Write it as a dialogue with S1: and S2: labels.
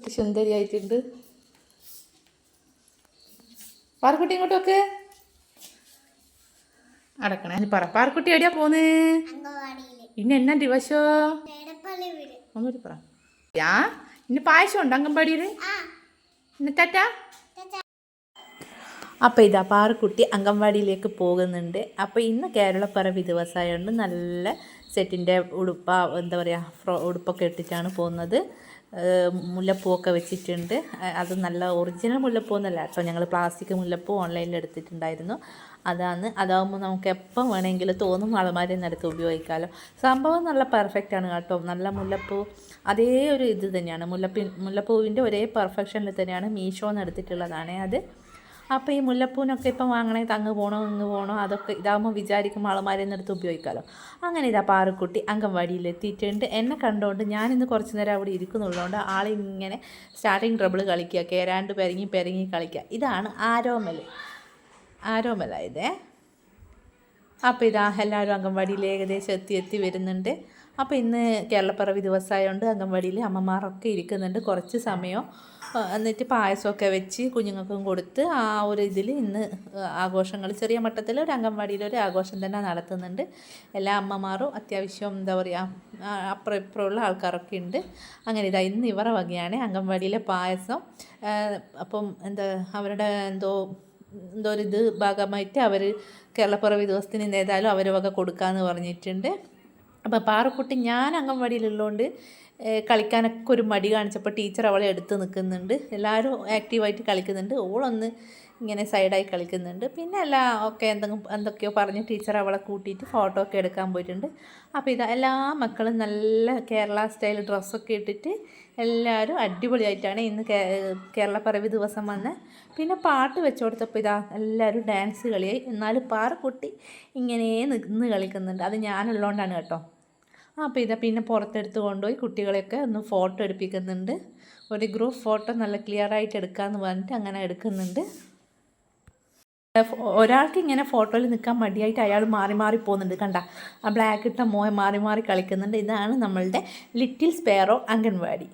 S1: സുന്ദരിയായിട്ടുണ്ട്. പാറക്കുട്ടി ഇങ്ങോട്ടൊക്കെ അടക്കണേ പറ. പാർക്കുട്ടി എവിടെയാ പോന്ന്? ഇന്ന എന്നാ ദിവസോ? ഒന്നുകൂടി പറ. യാ ഇന്ന് പായസം ഉണ്ട് അംഗൻവാടിയിൽ ഇന്ന് തറ്റാ. അപ്പോൾ ഇതാ പാറുക്കുട്ടി അംഗൻവാടിയിലേക്ക് പോകുന്നുണ്ട്. അപ്പോൾ ഇന്ന് കേരളപ്പിറവി ദിവസമായതുകൊണ്ട് നല്ല സെറ്റിന്റെ ഉടുപ്പ എന്താ പറയുക ഫ്രോ ഉടുപ്പൊക്കെ ഇട്ടിട്ടാണ് പോകുന്നത്. മുല്ലപ്പൂവൊക്കെ വെച്ചിട്ടുണ്ട്. അത് നല്ല ഒറിജിനൽ മുല്ലപ്പൂ എന്നല്ല കേട്ടോ. ഞങ്ങൾ പ്ലാസ്റ്റിക് മുല്ലപ്പൂ ഓൺലൈനിൽ എടുത്തിട്ടുണ്ടായിരുന്നു. അതാണ്. അതാകുമ്പോൾ നമുക്ക് എപ്പം വേണമെങ്കിലും തോന്നും അളമാരിൽ നിന്ന് എടുത്ത് ഉപയോഗിക്കാമല്ലോ സംഭവം നല്ല പെർഫെക്റ്റ് ആണ് കേട്ടോ. നല്ല മുല്ലപ്പൂ അതേ ഒരു ഇത് തന്നെയാണ്. മുല്ലപ്പി മുല്ലപ്പൂവിന്റെ ഒരേ പെർഫെക്ഷനിൽ തന്നെയാണ് മീഷോന്ന് എടുത്തിട്ടുള്ളതാണ് അത്. അപ്പോൾ ഈ മുല്ലപ്പൂവിനൊക്കെ ഇപ്പം വാങ്ങണേ തങ്ങ് പോകണോ ഇങ്ങ് പോകണോ അതൊക്കെ ഇതാകുമ്പോൾ വിചാരിക്കും ആളുമാരെ നിർത്തി ഉപയോഗിക്കാമല്ലോ അങ്ങനെ ഇതാ പാറക്കുട്ടി അംഗൻവാടിയിൽ എത്തിയിട്ടുണ്ട് എന്നെ കണ്ടുകൊണ്ട് ഞാനിന്ന് കുറച്ച് നേരം അവിടെ ഇരിക്കുന്നുള്ളതുകൊണ്ട് ആളിങ്ങനെ സ്റ്റാർട്ടിങ് ട്രബിൾ കളിക്കുക കേരാണ്ട് പെരങ്ങി പെരങ്ങി കളിക്കുക. ഇതാണ് ആരോമൽ ആരോമലായതേ. അപ്പോൾ ഇതാ എല്ലാവരും അംഗൻവാടിയിൽ ഏകദേശം എത്തി എത്തി വരുന്നുണ്ട്. അപ്പോൾ ഇന്ന് കേരളപ്പിറവി ദിവസമായതുകൊണ്ട് അംഗൻവാടിയിൽ അമ്മമാരൊക്കെ ഇരിക്കുന്നുണ്ട്. കുറച്ച് സമയം എന്നിട്ട് പായസമൊക്കെ വെച്ച് കുഞ്ഞുങ്ങൾക്കും കൊടുത്ത് ആ ഒരു ഇതിൽ ഇന്ന് ആഘോഷങ്ങൾ ചെറിയ മട്ടത്തിൽ ഒരു അംഗൻവാടിയിൽ ഒരു ആഘോഷം തന്നെ നടത്തുന്നുണ്ട്. എല്ലാ അമ്മമാരും അത്യാവശ്യം എന്താ പറയുക അപ്പുറം ഇപ്പുറമുള്ള ആൾക്കാരൊക്കെ ഉണ്ട്. അങ്ങനെ ഇതാ ഇന്ന് ഇവരുടെ വകയാണ് അംഗൻവാടിയിലെ പായസം. അപ്പം എന്താ അവരുടെ എന്തോ എന്തോ ഒരു ഇത് ഭാഗമായിട്ട് അവർ കേരളപ്പിറവി ദിവസത്തിന് ഇന്ന് ഏതായാലും അവർ വക കൊടുക്കാമെന്ന് പറഞ്ഞിട്ടുണ്ട്. അപ്പോൾ പാറക്കുട്ടി ഞാൻ അംഗൻവാടിയിലുള്ളതുകൊണ്ട് കളിക്കാനൊക്കെ ഒരു മടി കാണിച്ചപ്പോൾ ടീച്ചർ അവളെ എടുത്ത് നിൽക്കുന്നുണ്ട്. എല്ലാവരും ആക്റ്റീവായിട്ട് കളിക്കുന്നുണ്ട്. ഓളൊന്ന് ഇങ്ങനെ സൈഡായി കളിക്കുന്നുണ്ട്. പിന്നെ എല്ലാ ഒക്കെ എന്തെങ്കിലും എന്തൊക്കെയോ പറഞ്ഞ് ടീച്ചർ അവളെ കൂട്ടിയിട്ട് ഫോട്ടോ ഒക്കെ എടുക്കാൻ പോയിട്ടുണ്ട്. അപ്പോൾ ഇതാ എല്ലാ മക്കളും നല്ല കേരള സ്റ്റൈൽ ഡ്രസ്സൊക്കെ ഇട്ടിട്ട് എല്ലാവരും അടിപൊളിയായിട്ടാണ് ഇന്ന് കേരള പറവി ദിവസം വന്ന്. പിന്നെ പാട്ട് വെച്ചു കൊടുത്തപ്പോൾ ഇതാ എല്ലാവരും ഡാൻസ് കളിയായി. എന്നാലും പാറക്കുട്ടി ഇങ്ങനെ നിന്ന് കളിക്കുന്നുണ്ട്. അത് ഞാനുള്ളതുകൊണ്ടാണ് കേട്ടോ. അപ്പോൾ ഇതാ പിന്നെ പുറത്തെടുത്ത് കൊണ്ടുപോയി കുട്ടികളെയൊക്കെ ഒന്ന് ഫോട്ടോ എടുപ്പിക്കുന്നുണ്ട്. ഒരു ഗ്രൂപ്പ് ഫോട്ടോ നല്ല ക്ലിയർ ആയിട്ട് എടുക്കാമെന്ന് പറഞ്ഞിട്ട് അങ്ങനെ എടുക്കുന്നുണ്ട്. ഒരാൾക്ക് ഇങ്ങനെ ഫോട്ടോയിൽ നിൽക്കാൻ മടിയായിട്ട് അയാൾ മാറി മാറി പോകുന്നുണ്ട്. കണ്ട ആ ബ്ലാക്ക് ഇട്ട മോയെ മാറി മാറി കളിക്കുന്നുണ്ട്. ഇതാണ് നമ്മളുടെ ലിറ്റിൽ സ്പെയറോ അംഗൻവാടി.